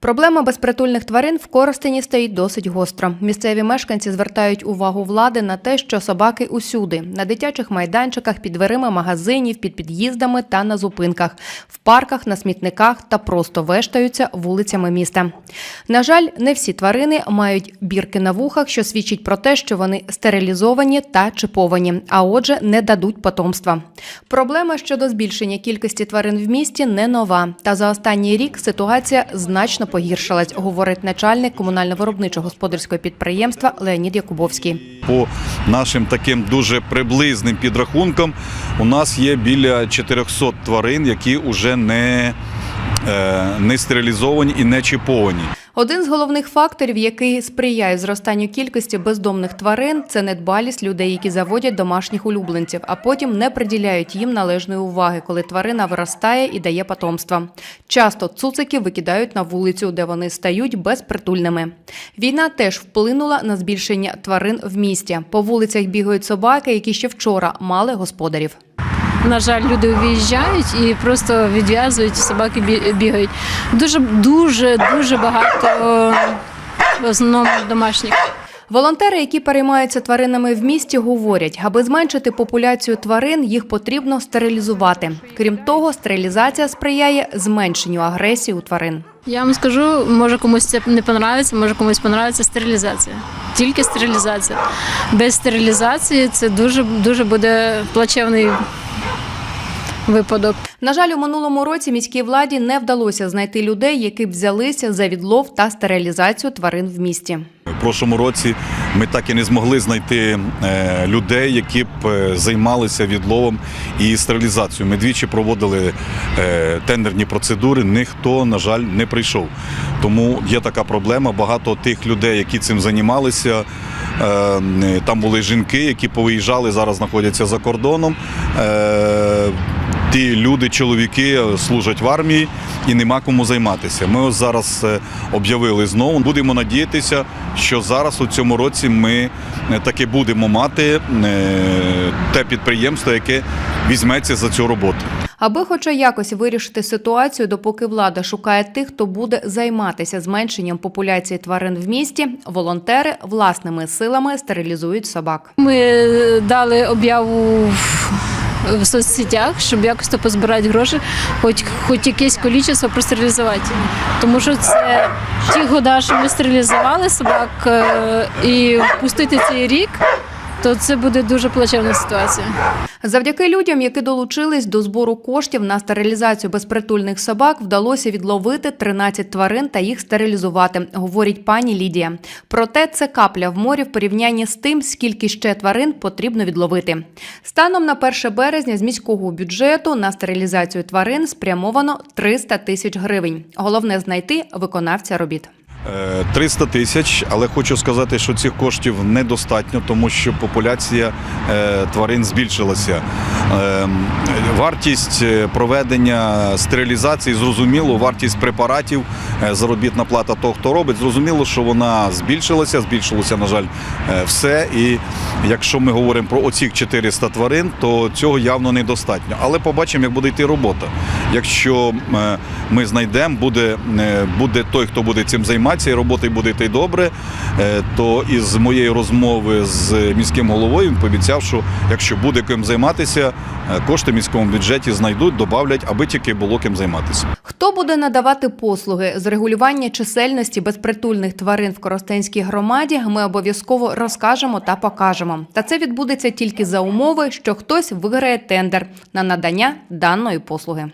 Проблема безпритульних тварин в Коростені стоїть досить гостро. Місцеві мешканці звертають увагу влади на те, що собаки усюди на дитячих майданчиках, під дверима магазинів, під під'їздами та на зупинках, в парках, на смітниках та просто вештаються вулицями міста. На жаль, не всі тварини мають бірки на вухах, що свідчить про те, що вони стерилізовані та чиповані, а отже, не дадуть потомства. Проблема щодо збільшення кількості тварин в місті не нова. Та за останній рік ситуація значно погіршилась, говорить начальник комунально-виробничого господарського підприємства Леонід Якубовський. По нашим таким дуже приблизним підрахункам, у нас є біля 400 тварин, які вже не, е, не стерилізовані і не чіповані. Один з головних факторів, який сприяє зростанню кількості бездомних тварин, це недбалість людей, які заводять домашніх улюбленців, а потім не приділяють їм належної уваги, коли тварина виростає і дає потомство. Часто цуциків викидають на вулицю, де вони стають безпритульними. Війна теж вплинула на збільшення тварин в місті. По вулицях бігають собаки, які ще вчора мали господарів. На жаль, люди виїжджають і просто відв'язують, собаки бігають. Дуже дуже дуже багато в основному домашніх. Волонтери, які переймаються тваринами в місті, говорять, аби зменшити популяцію тварин, їх потрібно стерилізувати. Крім того, стерилізація сприяє зменшенню агресії у тварин. Я вам скажу, може комусь це не понравиться, може комусь понравиться стерилізація. Тільки стерилізація. Без стерилізації це дуже дуже буде плачевний випадок. На жаль, у минулому році міській владі не вдалося знайти людей, які б взялися за відлов та стерилізацію тварин в місті. В прошлому році ми так і не змогли знайти е, людей, які б е, займалися відловом і стерилізацією. Ми двічі проводили е, тендерні процедури, ніхто, на жаль, не прийшов. Тому є така проблема. Багато тих людей, які цим займалися, там були жінки, які повиїжджали, зараз знаходяться за кордоном. Ті люди, чоловіки служать в армії і нема кому займатися. Ми ось зараз е, об'явили знову. Будемо надіятися, що зараз у цьому році ми е, таки будемо мати е, те підприємство, яке візьметься за цю роботу. Аби хоча якось вирішити ситуацію, допоки влада шукає тих, хто буде займатися зменшенням популяції тварин в місті, волонтери власними силами стерилізують собак. Ми дали об'яву в, соцсетях, щоб якось то позбирати гроші, хоч хоч якесь кількість простерилізувати. Тому що це ті года, що ми стерилізували собак е, і впустити цей рік, то це буде дуже плачевна ситуація. Завдяки людям, які долучились до збору коштів на стерилізацію безпритульних собак, вдалося відловити 13 тварин та їх стерилізувати, говорить пані Лідія. Проте це капля в морі в порівнянні з тим, скільки ще тварин потрібно відловити. Станом на 1 березня з міського бюджету на стерилізацію тварин спрямовано 300 тисяч гривень. Головне знайти виконавця робіт. Е, 300 тисяч, але хочу сказати, що цих коштів недостатньо, тому що популяція е, тварин збільшилася. Е, Вартість е, проведення стерилізації, зрозуміло, вартість препаратів, е, заробітна плата того, хто робить, зрозуміло, що вона збільшилася, збільшилося, на жаль, е, все. І якщо ми говоримо про оцих 400 тварин, то цього явно недостатньо. Але побачимо, як буде йти робота. Якщо е, ми знайдемо, буде, е, буде той, хто буде цим займатися, і робота буде йти добре, е, то із моєї розмови з міським головою він пообіцяв, що якщо буде ким займатися, е, кошти в міському бюджеті знайдуть, додавлять, аби тільки було ким займатися. Хто буде надавати послуги з регулювання чисельності безпритульних тварин в Коростенській громаді, ми обов'язково розкажемо та покажемо. Та це відбудеться тільки за умови, що хтось виграє тендер на надання даної послуги.